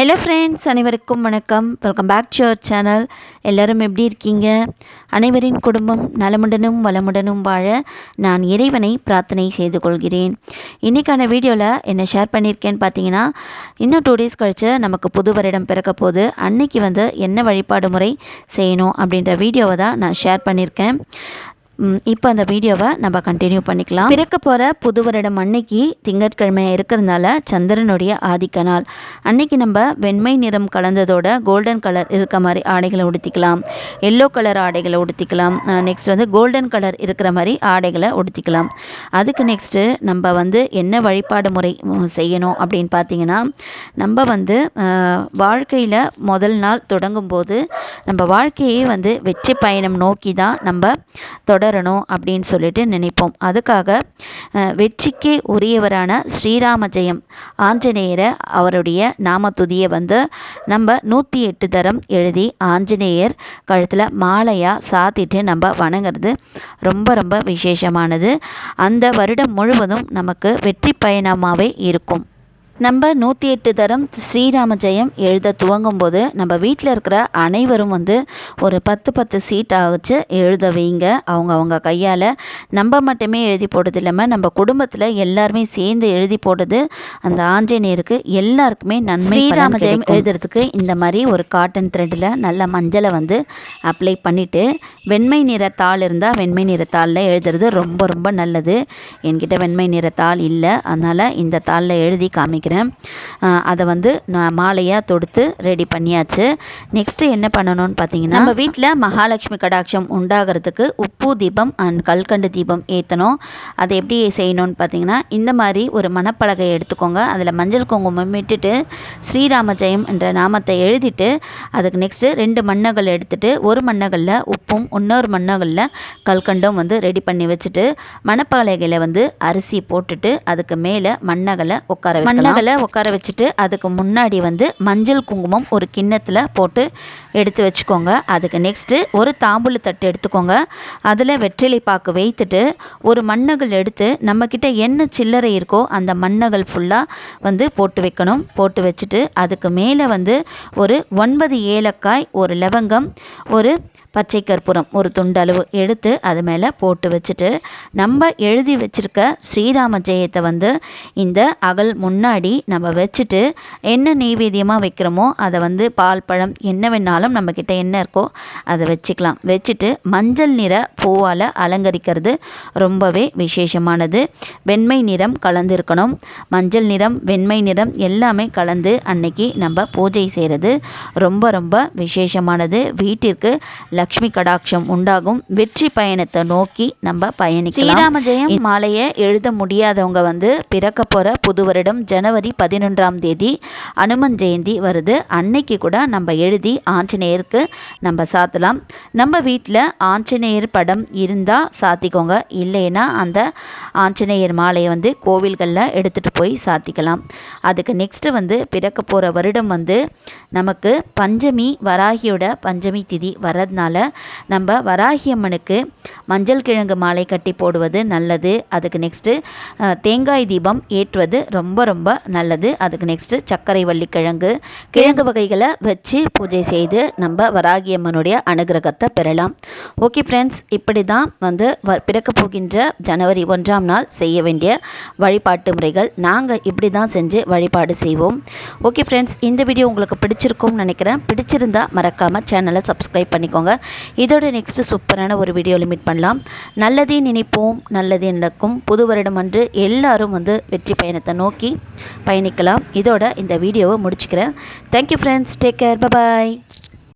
Hello friends அனைவருக்கும் வணக்கம். Welcome back to our channel எல்லோரும் எப்படி இருக்கீங்க? அனைவரின் குடும்பம் நலமுடனும் வளமுடனும் வாழ நான் இறைவனை பிரார்த்தனை செய்து கொள்கிறேன். இன்றைக்கான வீடியோவில் என்ன ஷேர் பண்ணியிருக்கேன்னு பார்த்தீங்கன்னா இன்னும் டூ டேஸ் கழித்து நமக்கு புது வருடம் பிறக்க போது அன்னைக்கு வந்து என்ன வழிபாடு முறை செய்யணும் அப்படின்ற வீடியோவை தான் நான் ஷேர் பண்ணியிருக்கேன் இப்போ அந்த வீடியோவை நம்ம கண்டினியூ பண்ணிக்கலாம். பிறக்க போகிற புது வருடம் அன்னைக்கு திங்கட்கிழமை இருக்கிறதுனால சந்திரனுடைய ஆதிக்க நாள். அன்னைக்கு நம்ம வெண்மை நிறம் கலந்ததோட கோல்டன் கலர் இருக்க மாதிரி ஆடைகளை உடுத்திக்கலாம். எல்லோ கலர் ஆடைகளை உடுத்திக்கலாம். நெக்ஸ்ட் வந்து கோல்டன் கலர் இருக்கிற மாதிரி ஆடைகளை உடுத்திக்கலாம். அதுக்கு நெக்ஸ்ட்டு நம்ம வந்து என்ன வழிபாடு முறை செய்யணும் அப்படின்னு பார்த்தீங்கன்னா நம்ம வந்து வாழ்க்கையில் முதல் நாள் தொடங்கும் போது நம்ம வாழ்க்கையே வந்து வெற்றி பயணம் நோக்கி தான் நம்ம தொடர் வளரணும் அப்படின்னு சொல்லிட்டு நினைப்போம். அதுக்காக வெற்றிக்கே உரியவரான ஸ்ரீராம ஜெயம் ஆஞ்சநேயரை அவருடைய நாம துதியை வந்து நம்ம நூற்றி எட்டு தரம் எழுதி ஆஞ்சநேயர் கழுத்தில் மாலையாக சாத்திட்டு நம்ம வணங்குறது ரொம்ப ரொம்ப விசேஷமானது. அந்த வருடம் முழுவதும் நமக்கு வெற்றி பயணமாகவே இருக்கும். நம்ம நூற்றி எட்டு தரம் ஸ்ரீராம ஜெயம் எழுத துவங்கும் போது நம்ம வீட்டில் இருக்கிற அனைவரும் வந்து ஒரு பத்து பத்து சீட் ஆகிச்சு எழுத வைங்க. அவங்க அவங்க கையால் நம்ம மட்டுமே எழுதி போட்டது இல்லாமல் நம்ம குடும்பத்தில் எல்லாருமே சேர்ந்து எழுதி போட்டது அந்த ஆஞ்சநேயருக்கு எல்லாருக்குமே நன்மை ஸ்ரீராம ஜெயம் எழுதுறதுக்கு இந்த மாதிரி ஒரு காட்டன் த்ரெட்டில் நல்ல மஞ்சளை வந்து அப்ளை பண்ணிவிட்டு வெண்மை நிற தாள் இருந்தால் வெண்மை நிற தாளில் எழுதுறது ரொம்ப ரொம்ப நல்லது. என்கிட்ட வெண்மை நிற தாள் இல்லை. அதனால் இந்த தாளில் எழுதி காமிக்கிறேன். வைக்கிறேன் அதை வந்து நான் மாலையாக தொடுத்து ரெடி பண்ணியாச்சு. நெக்ஸ்ட்டு என்ன பண்ணணும்னு பார்த்தீங்கன்னா நம்ம வீட்டில் மகாலட்சுமி கடாட்சம் உண்டாகிறதுக்கு உப்பு தீபம் அண்ட் கல்கண்டு தீபம் ஏற்றணும் அதை எப்படி செய்யணும்னு பார்த்தீங்கன்னா இந்த மாதிரி ஒரு மணப்பலகை எடுத்துக்கோங்க. அதில் மஞ்சள் குங்குமம் விட்டுட்டு ஸ்ரீராம ஜெயம் என்ற நாமத்தை எழுதிட்டு அதுக்கு நெக்ஸ்ட்டு ரெண்டு மண்ணகள் எடுத்துகிட்டு ஒரு மண்ணகளில் உப்பும் இன்னொரு மண்ணகளில் கல்கண்டும் வந்து ரெடி பண்ணி வச்சுட்டு மணப்பலகையில் வந்து அரிசி போட்டுட்டு அதுக்கு மேலே மண்ணகளை உட்கார மண்ணகளை மணமகளை உட்கார வச்சுட்டு அதுக்கு முன்னாடி வந்து மஞ்சள் குங்குமம் ஒரு கிண்ணத்தில் போட்டு எடுத்து வச்சுக்கோங்க. அதுக்கு நெக்ஸ்ட்டு ஒரு தாம்பூல தட்டு எடுத்துக்கோங்க. அதில் வெற்றிலை பாக்கு வைத்துட்டு ஒரு மண்ணகள் எடுத்து நம்மக்கிட்ட என்ன சில்லறை இருக்கோ அந்த மண்ணகள் ஃபுல்லாக வந்து போட்டு வைக்கணும். போட்டு வச்சுட்டு அதுக்கு மேலே வந்து ஒரு ஒன்பது ஏலக்காய் ஒரு லவங்கம் ஒரு பச்சை கற்பூரம் ஒரு துண்டளவு எடுத்து அது மேலே போட்டு வச்சுட்டு நம்ம எழுதி வச்சுருக்க ஸ்ரீராம ஜெயத்தை வந்து இந்த அகல் முன்னாடி நம்ம வச்சுட்டு என்ன நெய்வேத்தியமாக வைக்கிறோமோ அதை வந்து பால் பழம் என்ன வேணாலும் நம்மக்கிட்ட என்ன இருக்கோ அதை வச்சுக்கலாம். வச்சுட்டு மஞ்சள் நிற பூவால் அலங்கரிக்கிறது ரொம்பவே விசேஷமானது. வெண்மை நிறம் கலந்துருக்கணும். மஞ்சள் நிறம் வெண்மை நிறம் எல்லாமே கலந்து அன்னைக்கு நம்ம பூஜை செய்கிறது ரொம்ப ரொம்ப விசேஷமானது. வீட்டிற்கு லக்ஷ்மி கடாட்சம் உண்டாகும். வெற்றி பயணத்தை நோக்கி நம்ம பயணிக்கலாம். ஸ்ரீராம ஜெயம் மாலையை எழுத முடியாதவங்க வந்து பிறக்க போகிற புது வருடம் ஜனவரி பதினொன்றாம் தேதி அனுமன் ஜெயந்தி வருது. அன்னைக்கு கூட நம்ம எழுதி ஆஞ்சநேயருக்கு நம்ம சாத்தலாம். நம்ம வீட்டில் ஆஞ்சநேயர் படம் இருந்தால் சாத்திக்கோங்க. இல்லைன்னா அந்த ஆஞ்சநேயர் மாலையை வந்து கோவில்களில் எடுத்துகிட்டு போய் சாத்திக்கலாம். அதுக்கு நெக்ஸ்ட்டு வந்து பிறக்க போகிற வருடம் வந்து நமக்கு பஞ்சமி வராகியோட பஞ்சமி திதி வர்றதுனால நம்ம வராகியம்மனுக்கு மஞ்சள் கிழங்கு மாலை கட்டி போடுவது நல்லது. அதுக்கு நெக்ஸ்ட்டு தேங்காய் தீபம் ஏற்றுவது ரொம்ப ரொம்ப நல்லது. அதுக்கு நெக்ஸ்ட்டு சர்க்கரை வள்ளி கிழங்கு கிழங்கு வகைகளை வச்சு பூஜை செய்து நம்ம வராகி அம்மனுடைய அனுகிரகத்தை பெறலாம். ஓகே ஃப்ரெண்ட்ஸ் இப்படி தான் வந்து பிறக்க போகின்ற ஜனவரி ஒன்றாம் நாள் செய்ய வேண்டிய வழிபாட்டு முறைகள். நாங்கள் இப்படி தான் செஞ்சு வழிபாடு செய்வோம். ஓகே ஃப்ரெண்ட்ஸ் இந்த வீடியோ உங்களுக்கு பிடிச்சிருக்கும்னு நினைக்கிறேன். பிடிச்சிருந்தா மறக்காமல் சேனலை சப்ஸ்கிரைப் பண்ணிக்கோங்க. இதோட நெக்ஸ்ட்டு சூப்பரான ஒரு வீடியோவில் மீட் பண்ணலாம். நல்லதே நினைப்போம் நல்லதே நடக்கும். புது வருடம் அன்று எல்லாரும் வந்து வெற்றி பயணத்தை நோக்கி பயணிக்கலாம். இதோட இந்த வீடியோவை முடிச்சுக்கிறேன். Thank you friends take care bye bye